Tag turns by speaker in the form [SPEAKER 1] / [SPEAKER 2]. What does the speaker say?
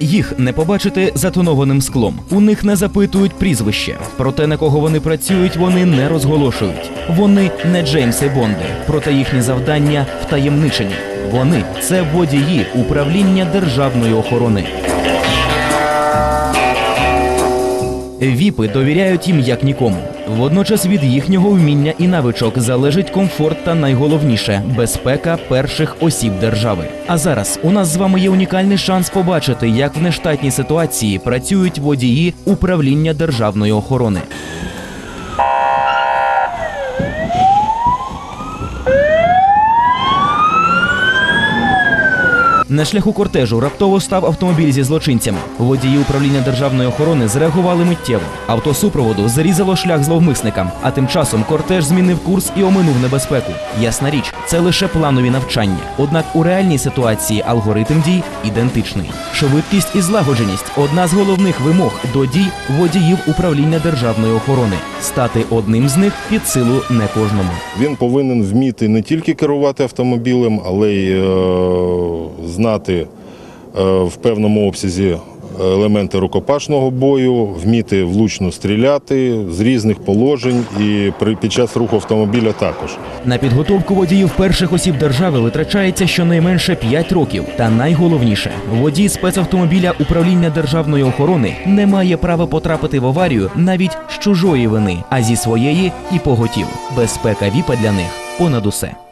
[SPEAKER 1] Їх не побачити затонованим склом. У них не запитують прізвище. Проте на кого вони працюють, вони не розголошують. Вони не Джеймси Бонди, проте їхні завдання втаємничені. Вони це водії управління державної охорони. Віпи довіряють їм як нікому. Водночас від їхнього вміння і навичок залежить комфорт та найголовніше безпека перших осіб держави. А зараз у нас з вами є унікальний шанс побачити, як в нештатній ситуації працюють водії управління державної охорони. На шляху кортежу раптово став автомобіль зі злочинцями. Водії управління державної охорони зреагували миттєво. Авто супроводу зарізало шлях зловмисникам, а тим часом кортеж змінив курс і оминув небезпеку. Ясна річ, це лише планові навчання. Однак у реальній ситуації алгоритм дій ідентичний. Швидкість і злагодженість одна з головних вимог до дій водіїв управління державної охорони. Стати одним з них під силу не кожному.
[SPEAKER 2] Він повинен вміти не тільки керувати автомобілем, але й е, знати е, в певному обсязі елементи рукопашного бою, вміти влучно стріляти з різних положень і під час руху автомобіля також.
[SPEAKER 1] На підготовку водіїв перших осіб держави витрачається щонайменше 5 років. Та найголовніше, водій спецавтомобіля управління державної охорони не має права потрапити в аварію навіть з чужої вини, а зі своєї і поготів. Безпека віпа для них понад усе.